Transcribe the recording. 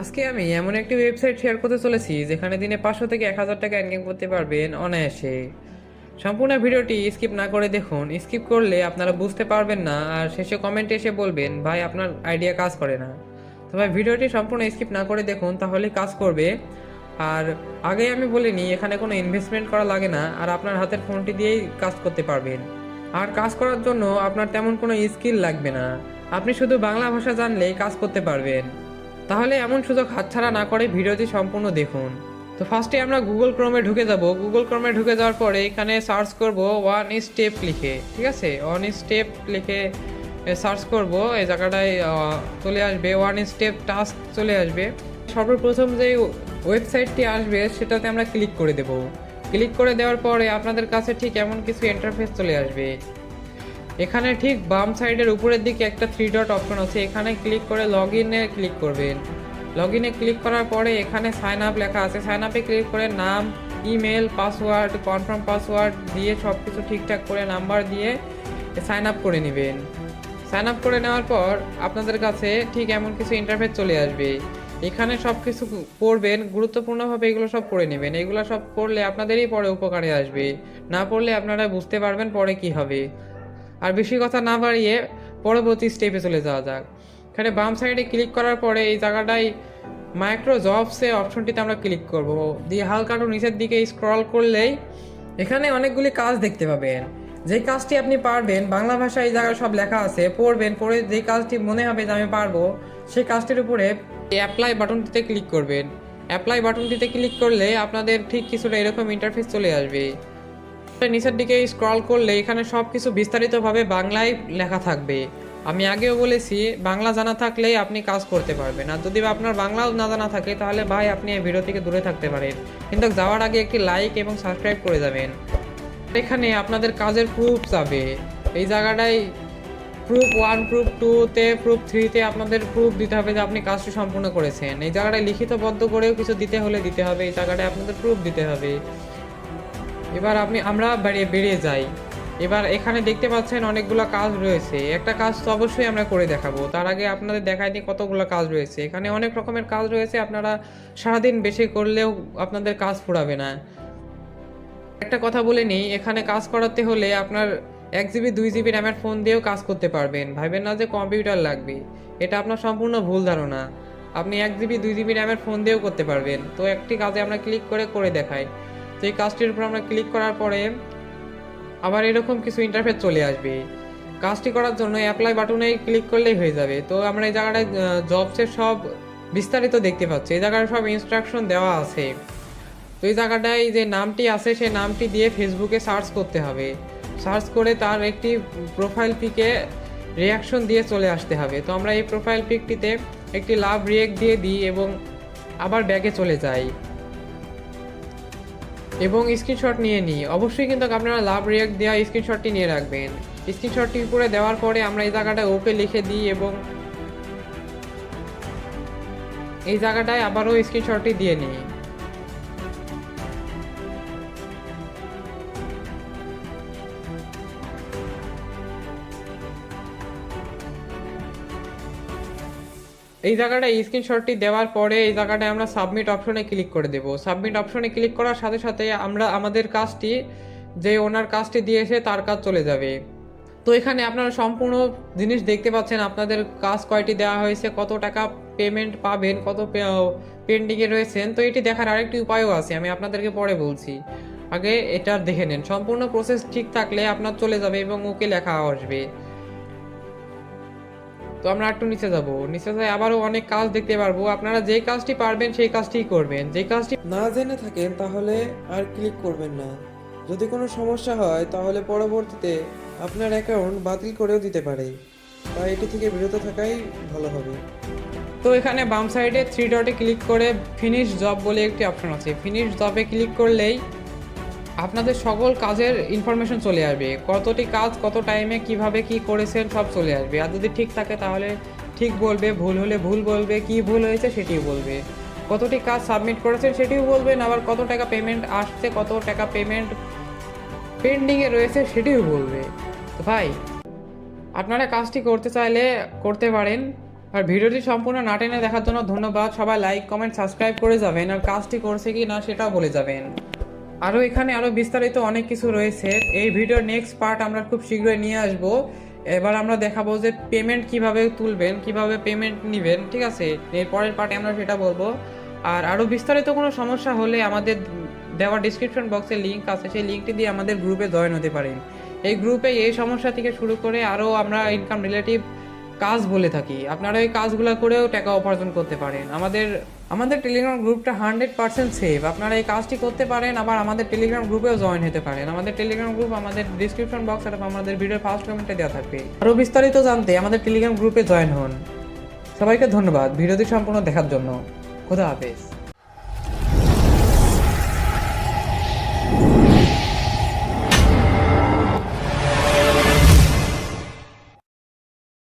আজকে আমি এমন একটি ওয়েবসাইট শেয়ার করতে চলেছি, যেখানে দিনে পাঁচশো থেকে এক হাজার টাকা ইনকাম করতে পারবেন অনায়াসে। সম্পূর্ণ ভিডিওটি স্কিপ না করে দেখুন। স্কিপ করলে আপনারা বুঝতে পারবেন না, আর শেষে কমেন্টে এসে বলবেন, ভাই, আপনার আইডিয়া কাজ করে না। তো ভাই, ভিডিওটি সম্পূর্ণ স্কিপ না করে দেখুন, তাহলে কাজ করবে। আর আগে আমি বলিনি এখানে কোনো ইনভেস্টমেন্ট করা লাগে না, আর আপনার হাতের ফোনটি দিয়েই কাজ করতে পারবেন। আর কাজ করার জন্য আপনার তেমন কোনো স্কিল লাগবে না। আপনি শুধু বাংলা ভাষা জানলেই কাজ করতে পারবেন। তাহলে এমন সুযোগ হাতছাড়া না করে ভিডিওটি সম্পূর্ণ দেখুন। তো ফার্স্টে আমরা গুগল ক্রোমে ঢুকে যাব। গুগল ক্রোমে ঢুকে যাওয়ার পরে এখানে সার্চ করব ওয়ান স্টেপ লিখে, ঠিক আছে? ওয়ান স্টেপ লিখে সার্চ করব। এই জায়গাটায় চলে আসবে ওয়ান স্টেপ টাস্ক চলে আসবে। সর্বপ্রথম যে ওয়েবসাইটটি আসবে, সেটাতে আমরা ক্লিক করে দেব। ক্লিক করে দেওয়ার পরে আপনাদের কাছে ঠিক এমন কিছু ইন্টারফেস চলে আসবে। এখানে ঠিক বাম সাইডের উপরের দিকে একটা থ্রি ডট অপশন আছে। এখানে ক্লিক করে লগ ইনে ক্লিক করবেন। লগ ইনে ক্লিক করার পরে এখানে সাইন আপ লেখা আছে। সাইন আপে ক্লিক করে নাম ইমেল পাসওয়ার্ড কনফার্ম পাসওয়ার্ড দিয়ে সব কিছু ঠিকঠাক করে নাম্বার দিয়ে সাইন আপ করে নেবেন। সাইন আপ করে নেওয়ার পর আপনাদের কাছে ঠিক এমন কিছু ইন্টারফেস চলে আসবে। এখানে সব কিছু পড়বেন গুরুত্বপূর্ণভাবে এগুলো সব পড়ে নেবেন। এগুলো সব পড়লে আপনাদেরই পরে উপকারে আসবে। না পড়লে আপনারা বুঝতে পারবেন পরে কি হবে। আর বেশি কথা না বাড়িয়ে পরবর্তী স্টেপে চলে যাওয়া যাক। এখানে বাম সাইডে ক্লিক করার পরে এই জায়গাটায় মাইক্রো জবসে অপশনটিতে আমরা ক্লিক করব। দিয়ে হালকা একটু নিচের দিকে স্ক্রল করলেই এখানে অনেকগুলি কাজ দেখতে পাবেন। যে কাজটি আপনি পারবেন, বাংলা ভাষায় এই জায়গায় সব লেখা আছে, পড়বেন, পড়ে যে কাজটি মনে হবে যে আমি পারব, সেই কাজটির উপরে অ্যাপ্লাই বাটনটিতে ক্লিক করবেন। অ্যাপ্লাই বাটনটিতে ক্লিক করলে আপনাদের ঠিক কিছুটা এরকম ইন্টারফেস চলে আসবে। নিচের দিকে স্ক্রল করলে এখানে সব কিছু বিস্তারিতভাবে বাংলায় লেখা থাকবে। আমি আগেও বলেছি, বাংলা জানা থাকলেই আপনি কাজ করতে পারবেন। আর যদি আপনার বাংলাও না জানা থাকে, তাহলে ভাই আপনি এই ভিডিও থেকে দূরে থাকতে পারেন। কিন্তু যাওয়ার আগে একটি লাইক এবং সাবস্ক্রাইব করে যাবেন। এখানে আপনাদের কাজের প্রুফ যাবে। এই জায়গাটায় প্রুফ ওয়ান প্রুফ টুতে প্রুফ থ্রিতে আপনাদের প্রুফ দিতে হবে যে আপনি কাজটি সম্পূর্ণ করেছেন। এই জায়গাটায় লিখিতবদ্ধ করেও কিছু দিতে হলে দিতে হবে। এই জায়গাটায় আপনাদের প্রুফ দিতে হবে। এবার আপনি, আমরা বেরিয়ে যাই। এবার এখানে দেখতে পাচ্ছেন অনেকগুলো কাজ রয়েছে। একটা কাজ তো অবশ্যই আমরা করে দেখাবো। তার আগে আপনাদের দেখাই দিই কতগুলো কাজ রয়েছে। এখানে অনেক রকমের কাজ রয়েছে। আপনারা সারাদিন বেশি করলেও আপনাদের কাজ ফুরাবে না। একটা কথা বলে নিই, এখানে কাজ করাতে হলে আপনার এক জিবি, দুই জিবি র্যামের ফোন দিয়েও কাজ করতে পারবেন। ভাবেন না যে কম্পিউটার লাগবে। এটা আপনার সম্পূর্ণ ভুল ধারণা। আপনি এক জিবি, দুই জিবি র্যামের ফোন দিয়েও করতে পারবেন। তো একটি কাজে আমরা ক্লিক করে করে দেখাই। তো এই কাজটির উপর আমরা ক্লিক করার পরে আবার এরকম কিছু ইন্টারফেস চলে আসবে। কাজটি করার জন্য অ্যাপ্লাই বাটনে ক্লিক করলেই হয়ে যাবে। তো আমরা এই জায়গাটায় জবসের সব বিস্তারিত দেখতে পাচ্ছি। এই জায়গায় সব ইনস্ট্রাকশন দেওয়া আছে। তো এই জায়গাটায় যে নামটি আছে, সেই নামটি দিয়ে ফেসবুকে সার্চ করতে হবে। সার্চ করে তার একটি প্রোফাইল পিকে রিয়াকশন দিয়ে চলে আসতে হবে। তো আমরা এই প্রোফাইল পিকটিতে একটি লাভ রিয়েক্ট দিয়ে দিই এবং আবার ব্যাগে চলে যাই। এবং স্ক্রিনশট নিয়ে নিই। অবশ্যই কিন্তু আপনারা লাভ রিয়াক্ট দেওয়া স্ক্রিনশটটি নিয়ে রাখবেন। স্ক্রিনশটটি উপরে দেওয়ার পরে আমরা এই জায়গাটা ওকে লিখে দিই এবং এই জায়গাটায় আবারও স্ক্রিনশটটি দিয়ে নিই। এই জায়গাটা স্ক্রিনশটটি দেওয়ার পরে এই জায়গাটায় আমরা সাবমিট অপশনে ক্লিক করে দেব। সাবমিট অপশনে ক্লিক করার সাথে সাথে আমরা আমাদের কাজটি, যে ওনার কাজটি দিয়েছে তার কাজ চলে যাবে। তো এখানে আপনারা সম্পূর্ণ জিনিস দেখতে পাচ্ছেন, আপনাদের কাজ কয়টি দেওয়া হয়েছে, কত টাকা পেমেন্ট পাবেন, কত পেন্ডিংয়ে রয়েছেন। তো এটি দেখার আরেকটি উপায়ও আছে, আমি আপনাদেরকে পরে বলছি। আগে এটা দেখে নেন। সম্পূর্ণ প্রসেস ঠিক থাকলে আপনার চলে যাবে এবং ওকে লেখা আসবে। তো আমরা একটু নিচে যাব। নিচে যাই আবারও অনেক কাজ দেখতে পারব। আপনারা যে কাজটি পারবেন সেই কাজটিই করবেন। যে কাজটি না জেনে থাকেন তাহলে আর ক্লিক করবেন না। যদি কোনো সমস্যা হয় তাহলে পরবর্তীতে আপনার অ্যাকাউন্ট বাতিল করেও দিতে পারে। তাই এটি থেকে বিরত থাকাই ভালো হবে। তো এখানে বাম সাইডে থ্রি ডটে ক্লিক করে ফিনিশ জব বলে একটি অপশন আছে। ফিনিশ জবে ক্লিক করলেই আপনাদের সকল কাজের ইনফরমেশন চলে আসবে। কতটি কাজ, কত টাইমে কীভাবে, কি করেছেন, সব চলে আসবে। আর যদি ঠিক থাকে তাহলে ঠিক বলবে, ভুল হলে ভুল বলবে, কি ভুল হয়েছে সেটিও বলবে। কতটি কাজ সাবমিট করেছেন সেটিও বলবেন, আবার কত টাকা পেমেন্ট আসছে, কত টাকা পেমেন্ট পেন্ডিংয়ে রয়েছে সেটিও বলবে। তো ভাই, আপনারা কাজটি করতে চাইলে করতে পারেন। আর ভিডিওটি সম্পূর্ণ না টেনে দেখার জন্য ধন্যবাদ। সবাই লাইক কমেন্ট সাবস্ক্রাইব করে যাবেন। আর কাজটি করছে কি না সেটাও বলে যাবেন। আরও এখানে আরও বিস্তারিত অনেক কিছু রয়েছে। এই ভিডিওর নেক্সট পার্ট আমরা খুব শীঘ্রই নিয়ে আসব। এবার আমরা দেখাবো যে পেমেন্ট কীভাবে তুলবেন, কীভাবে পেমেন্ট নেবেন, ঠিক আছে? এর পরের পার্টে আমরা সেটা বলব। আর আরও বিস্তারিত কোনো সমস্যা হলে আমাদের দেওয়া ডিসক্রিপশন বক্সে লিঙ্ক আছে। সেই লিঙ্কটি দিয়ে আমাদের গ্রুপে জয়েন হতে পারেন। এই গ্রুপে এই সমস্যা থেকে শুরু করে আরও আমরা ইনকাম রিলেটিভ কাজ বলে থাকি। আপনারা এই কাজগুলো করেও টাকা উপার্জন করতে পারেন। আমাদের আমাদের টেলিগ্রাম গ্রুপটা হান্ড্রেড পার্সেন্ট সেফ আপনারা এই কাজটি করতে পারেন, আবার আমাদের টেলিগ্রাম গ্রুপেও জয়েন হতে পারেন। আমাদের টেলিগ্রাম গ্রুপ আমাদের ডিসক্রিপশন বক্স আর আমাদের ভিডিওর ফার্স্ট কমেন্টে দেওয়া থাকবে। আরও বিস্তারিত জানতে আমাদের টেলিগ্রাম গ্রুপে জয়েন হন। সবাইকে ধন্যবাদ। ভিডিওটি সম্পূর্ণ দেখার জন্য। খোদা হাফেজ।